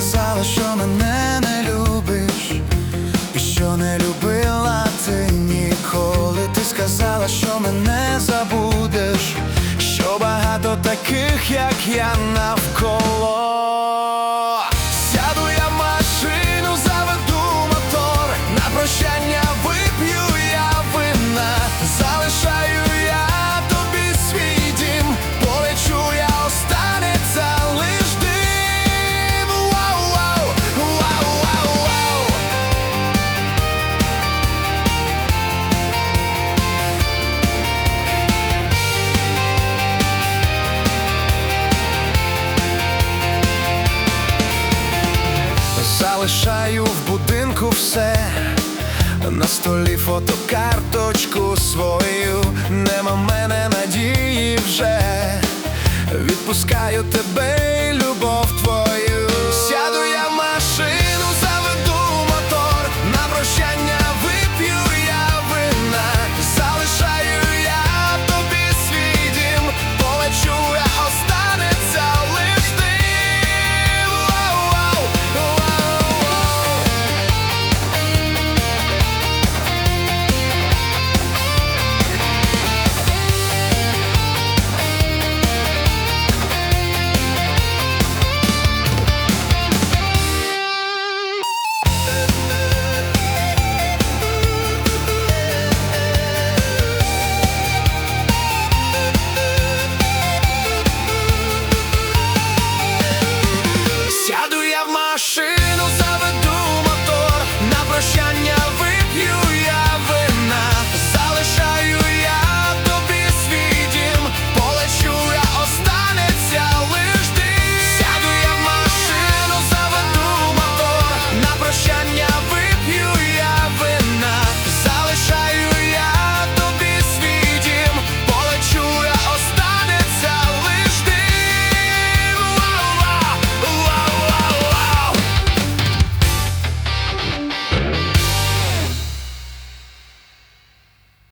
сказала, що мене не любиш, і що не любила ти ніколи. Ти сказала, що мене забудеш, що багато таких, як я Залишаю в будинку все, на столі фотокарточку свою, нема мене надії вже. Відпускаю тебе, і любов